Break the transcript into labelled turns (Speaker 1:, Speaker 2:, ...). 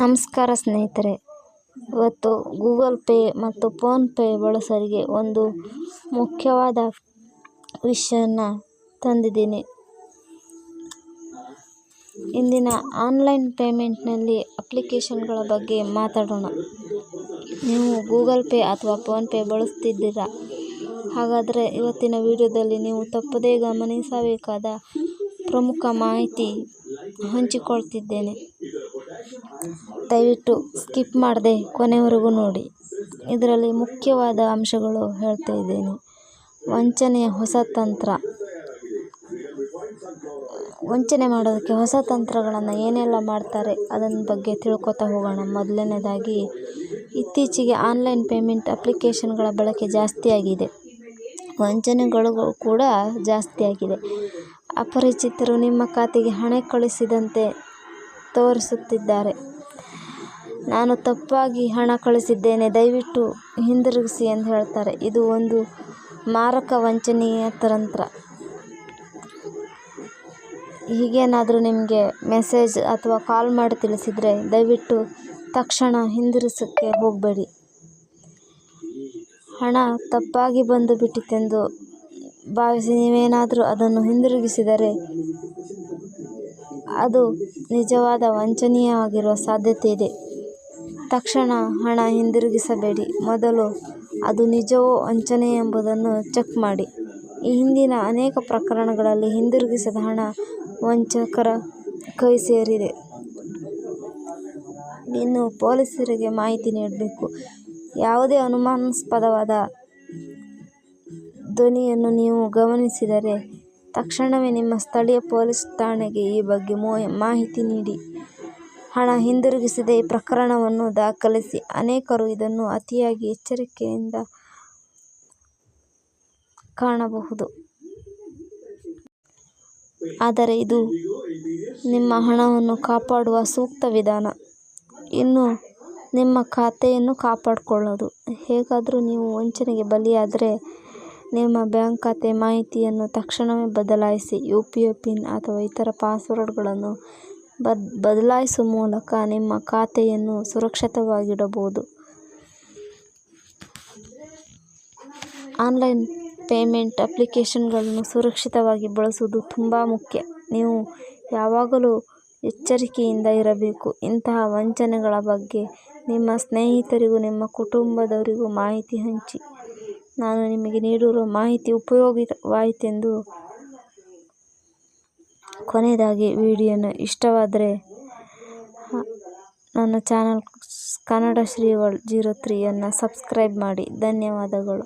Speaker 1: ನಮಸ್ಕಾರ ಸ್ನೇಹಿತರೆ. ಇವತ್ತು ಗೂಗಲ್ ಪೇ ಮತ್ತು ಫೋನ್ಪೇ ಬಳಸೋರಿಗೆ ಒಂದು ಮುಖ್ಯವಾದ ವಿಷಯನ ತಂದಿದ್ದೀನಿ. ಇಂದಿನ ಆನ್ಲೈನ್ ಪೇಮೆಂಟ್ನಲ್ಲಿ ಅಪ್ಲಿಕೇಶನ್ಗಳ ಬಗ್ಗೆ ಮಾತಾಡೋಣ. ನೀವು ಗೂಗಲ್ ಪೇ ಅಥವಾ ಫೋನ್ಪೇ ಬಳಸ್ತಿದ್ದೀರಾ? ಹಾಗಾದರೆ ಇವತ್ತಿನ ವಿಡಿಯೋದಲ್ಲಿ ನೀವು ತಪ್ಪದೇ ಗಮನಿಸಬೇಕಾದ ಪ್ರಮುಖ ಮಾಹಿತಿ ಹಂಚಿಕೊಳ್ತಿದ್ದೇನೆ. ದಯವಿಟ್ಟು ಸ್ಕಿಪ್ ಮಾಡದೆ ಕೊನೆವರೆಗೂ ನೋಡಿ. ಇದರಲ್ಲಿ ಮುಖ್ಯವಾದ ಅಂಶಗಳು ಹೇಳ್ತಾ ಇದ್ದೇನೆ. ವಂಚನೆಯ ಹೊಸ ತಂತ್ರ. ವಂಚನೆ ಮಾಡೋದಕ್ಕೆ ಹೊಸ ತಂತ್ರಗಳನ್ನು ಏನೆಲ್ಲ ಮಾಡ್ತಾರೆ ಅದನ್ನ ಬಗ್ಗೆ ತಿಳ್ಕೊತಾ ಹೋಗೋಣ. ಮೊದಲನೇದಾಗಿ, ಇತ್ತೀಚೆಗೆ ಆನ್ಲೈನ್ ಪೇಮೆಂಟ್ ಅಪ್ಲಿಕೇಶನ್ಗಳ ಬಳಕೆ ಜಾಸ್ತಿಯಾಗಿದೆ ವಂಚನೆಗಳು ಕೂಡ ಜಾಸ್ತಿಯಾಗಿದೆ ಅಪರಿಚಿತರು ನಿಮ್ಮ ಖಾತೆಗೆ ಹಣ ಕಳಿಸಿದಂತೆ ತೋರಿಸುತ್ತಿದ್ದಾರೆ. ನಾನು ತಪ್ಪಾಗಿ ಹಣ ಕಳಿಸಿದ್ದೇನೆ, ದಯವಿಟ್ಟು ಹಿಂದಿರುಗಿಸಿ ಎಂದು ಹೇಳ್ತಾರೆ. ಇದು ಒಂದು ಮಾರಕ ವಂಚನೀಯ ತಂತ್ರ. ಹೀಗೇನಾದರೂ ನಿಮಗೆ ಮೆಸೇಜ್ ಅಥವಾ ಕಾಲ್ ಮಾಡಿ ತಿಳಿಸಿದರೆ ದಯವಿಟ್ಟು ತಕ್ಷಣ ಹಿಂದಿರುಗಿಸೋಕ್ಕೆ ಹೋಗಬೇಡಿ. ಹಣ ತಪ್ಪಾಗಿ ಬಂದು ಬಿಟ್ಟಿತೆಂದು ಭಾವಿಸಿ ನೀವೇನಾದರೂ ಅದನ್ನು ಹಿಂದಿರುಗಿಸಿದರೆ ಅದು ನಿಜವಾದ ವಂಚನೆಯಾಗಿರುವ ಸಾಧ್ಯತೆ ಇದೆ ತಕ್ಷಣ ಹಣ ಹಿಂದಿರುಗಿಸಬೇಡಿ. ಮೊದಲು ಅದು ನಿಜವೋ ವಂಚನೆ ಎಂಬುದನ್ನು ಚೆಕ್ ಮಾಡಿ. ಈ ಹಿಂದಿನ ಅನೇಕ ಪ್ರಕರಣಗಳಲ್ಲಿ ಹಿಂದಿರುಗಿಸದ ಹಣ ವಂಚಕರ ಕೈ ಸೇರಿದೆ. ಇನ್ನು ಪೊಲೀಸರಿಗೆ ಮಾಹಿತಿ ನೀಡಬೇಕು. ಯಾವುದೇ ಅನುಮಾನಾಸ್ಪದವಾದ ಧ್ವನಿಯನ್ನು ನೀವು ಗಮನಿಸಿದರೆ ತಕ್ಷಣವೇ ನಿಮ್ಮ ಸ್ಥಳೀಯ ಪೊಲೀಸ್ ಠಾಣೆಗೆ ಈ ಬಗ್ಗೆ ಮಾಹಿತಿ ನೀಡಿ. ಹಣ ಹಿಂದಿರುಗಿಸದೆ ಪ್ರಕರಣವನ್ನು ದಾಖಲಿಸಿ ಅನೇಕರು ಇದನ್ನು ಅತಿಯಾಗಿ ಎಚ್ಚರಿಕೆಯಿಂದ ಕಾಣಬಹುದು. ಆದರೆ ಇದು ನಿಮ್ಮ ಹಣವನ್ನು ಕಾಪಾಡುವ ಸೂಕ್ತ ವಿಧಾನ. ಇನ್ನು ನಿಮ್ಮ ಖಾತೆಯನ್ನು ಕಾಪಾಡಿಕೊಳ್ಳೋದು. ಹೇಗಾದರೂ ನೀವು ವಂಚನೆಗೆ ಬಲಿಯಾದರೆ ನಿಮ್ಮ ಬ್ಯಾಂಕ್ ಖಾತೆ ಮಾಹಿತಿಯನ್ನು ತಕ್ಷಣವೇ ಬದಲಾಯಿಸಿ ಯು ಪಿ ಐ ಪಿನ್ ಅಥವಾ ಇತರ ಪಾಸ್ವರ್ಡ್ಗಳನ್ನು ಬದ್, ಬದಲಾಯಿಸುವ ಮೂಲಕ ನಿಮ್ಮ ಖಾತೆಯನ್ನು ಸುರಕ್ಷಿತವಾಗಿಡಬಹುದು. ಆನ್ಲೈನ್ ಪೇಮೆಂಟ್ ಅಪ್ಲಿಕೇಶನ್ಗಳನ್ನು ಸುರಕ್ಷಿತವಾಗಿ ಬಳಸುವುದು ತುಂಬ ಮುಖ್ಯ. ನೀವು ಯಾವಾಗಲೂ ಎಚ್ಚರಿಕೆಯಿಂದ ಇರಬೇಕು. ಇಂತಹ ವಂಚನೆಗಳ ಬಗ್ಗೆ ನಿಮ್ಮ ಸ್ನೇಹಿತರಿಗೂ, ನಿಮ್ಮ ಕುಟುಂಬದವರಿಗೂ ಮಾಹಿತಿ ಹಂಚಿ. ನಾನು ನಿಮಗೆ ನೀಡಿರುವ ಮಾಹಿತಿ ಉಪಯೋಗವಾಯಿತೆಂದು ಕೊನೆಯದಾಗಿ ವಿಡಿಯೋನ ಇಷ್ಟವಾದರೆ ನನ್ನ channel Kannada Shri world zero ತ್ರೀಯನ್ನು subscribe ಮಾಡಿ. ಧನ್ಯವಾದಗಳು.